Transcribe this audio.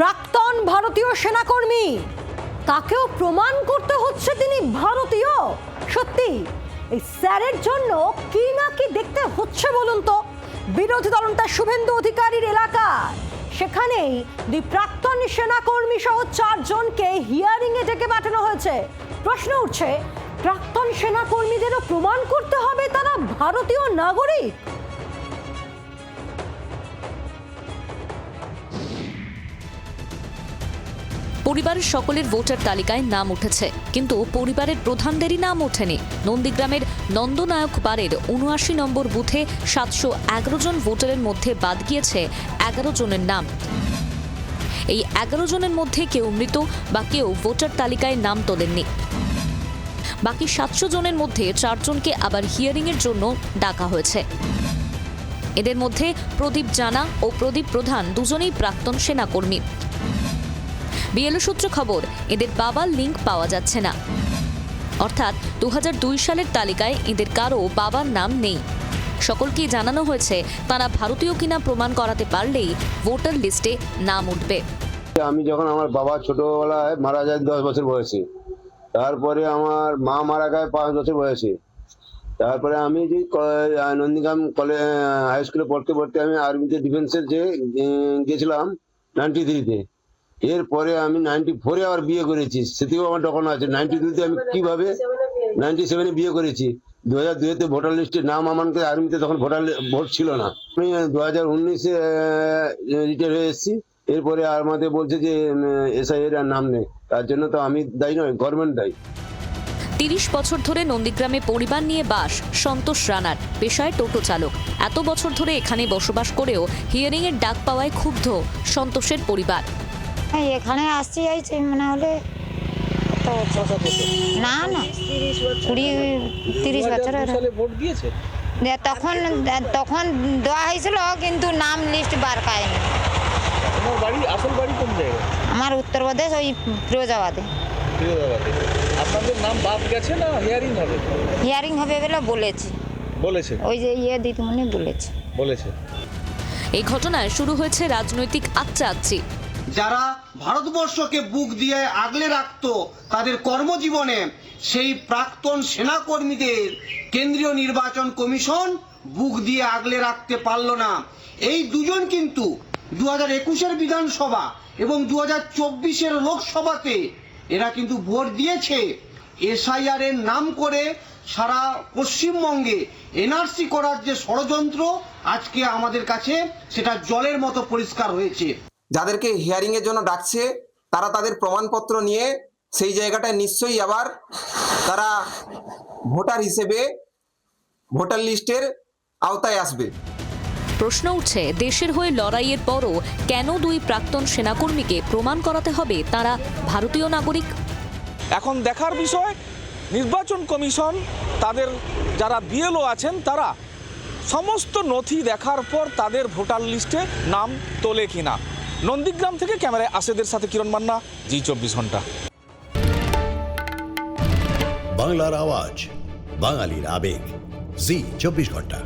প্রাক্তন ভারতীয় সেনাকর্মী। তাকেও প্রমাণ করতে হচ্ছে তিনি ভারতীয়। সত্যি, এই স্যারের জন্য কি না কি দেখতে হচ্ছে বলুন তো? বিরোধী দলনেতা শুভেন্দু অধিকারীর এলাকা। সেখানেই দুই প্রাক্তন সেনাকর্মী সহ চারজনকে হিয়ারিং এ ডেকে পাঠানো হয়েছে। প্রশ্ন উঠছে, প্রাক্তন সেনাকর্মীদেরও প্রমাণ করতে হবে তারা ভারতীয় নাগরিক? পরিবারের সকলের ভোটার তালিকায় নাম উঠেছে। কিন্তু পরিবারের প্রধানদেরই নাম ওঠেনি। নন্দীগ্রামের নন্দনায়ক বাড়ির উনআশি নম্বর বুথে সাতশো এগারো জন ভোটারের মধ্যে বাদ গিয়েছে এগারো জনের নাম। এই এগারো জনের মধ্যে কেউ মৃত বা কেউ ভোটার তালিকায় নাম তোলেননি। বাকি সাতশো জনের মধ্যে চারজনকে আবার হিয়ারিংয়ের জন্য ডাকা হয়েছে। এদের মধ্যে প্রদীপ জানা ও প্রদীপ প্রধান দুজনেই প্রাক্তন সেনাকর্মী। বিএলও সূত্র খবর, এদের বাবার লিঙ্ক পাওয়া যাচ্ছে না। অর্থাৎ দু হাজার দুই সালের তালিকায় এদের কারও বাবার নাম নেই। সকলকেই জানানো হয়েছে, তারা ভারতীয় কিনা প্রমাণ করাতে পারলেই ভোটার লিস্টে নাম উঠবে। আমি যখন আমার বাবা ছোটবেলায় মারা যায় দশ বছর বয়সে, তারপরে আমার মা মারা যায় পাঁচ বছর বয়সে, তারপরে আমি যে নন্দীগ্রাম কলেজ হাই স্কুলে পড়তে পড়তে আমি আর্মিতে ডিফেন্সের যে গেছিলাম, নাইনটি থ্রিতে। এরপরে আমি নাইনটি ফোরে আবার বিয়ে করেছি। সেটিও আমার ডকুমেন্ট আছে। নাইনটি টুতে আমি কীভাবে? নাইনটি সেভেনে বিয়ে করেছি। দু হাজার দুইতে ভোটার লিস্টে নাম আমাকে আর্মিতে তখন ভোটার ভোট ছিল না। আমি দু হাজার উনিশে রিটায়ার হয়ে এসেছি। এরপরে আমাদের বলছে যে এসআই এর নাম নেই। তার জন্য তো আমি দায়ী নয় গভর্নমেন্ট দায়ী। তিরিশ বছর ধরে নন্দীগ্রামে পরিবার নিয়ে বাস, সন্তোষ রানার, পেশায় টোটো চালক। এত বছর ধরে এখানে বসবাস করেও হিয়ারিংয়ের ডাক পাওয়ায় ক্ষুব্ধ সন্তোষের পরিবার। হ্যাঁ এখানে আসছি এই যে মানে হলে না না। কুড়ি তিরিশ বছর তখন তখন দেওয়া হয়েছিল কিন্তু নাম লিস্ট বার পায়নি তোমার বাড়ি আসল বাড়ি কোন জায়গায়? আমার উত্তরপ্রদেশ ওই ফিরোজাবাদে। ফিরোজাবাদে। আপনাদের নাম বাদ গেছে না হিয়ারিং হবে? হিয়ারিং হবে বলে বলেছি। বলেছে? ওই যে ইয়ে দিদিমণি বলেছে। বলেছে। এই ঘটনায় শুরু হয়েছে রাজনৈতিক আকচা আকচি যারা ভারতবর্ষকে বুক দিয়ে আগলে রাখতো তাদের কর্মজীবনে সেই প্রাক্তন সেনাকর্মীদের কেন্দ্রীয় নির্বাচন কমিশন বুক দিয়ে আগলে রাখতে পারল না। এই দুজন কিন্তু দু হাজার একুশের বিধানসভা এবং দু হাজার চব্বিশের লোকসভাতে এরা কিন্তু ভোট দিয়েছে। এসআইআর এর নাম করে সারা পশ্চিমবঙ্গে এনআরসি করার যে ষড়যন্ত্র আজকে আমাদের কাছে সেটা জলের মতো পরিষ্কার হয়েছে। যাদেরকে হিয়ারিং এর জন্য ডাকছে তারা তাদের প্রমাণপত্র নিয়ে সেই জায়গাটায় নিশ্চয়ই আবার তারা ভোটার হিসেবে ভোটার লিস্টের আওতায় আসবে। প্রশ্ন উঠছে দেশের হয়ে লড়াইয়ের পরও কেন দুই প্রাক্তন সেনাকর্মীকে প্রমাণ করাতে হবে তারা ভারতীয় নাগরিক? এখন দেখার বিষয় নির্বাচন কমিশন তাদের যারা বিএলও আছেন তারা সমস্ত নথি দেখার পর তাদের ভোটার লিস্টে নাম তোলে কিনা। নন্দীগ্রাম থেকে ক্যামেরায় আসেদের সাথে কিরণ মান্না, জি চব্বিশ ঘণ্টা। বাংলার আওয়াজ, বাঙালির আবেগ, জি চব্বিশ ঘণ্টা।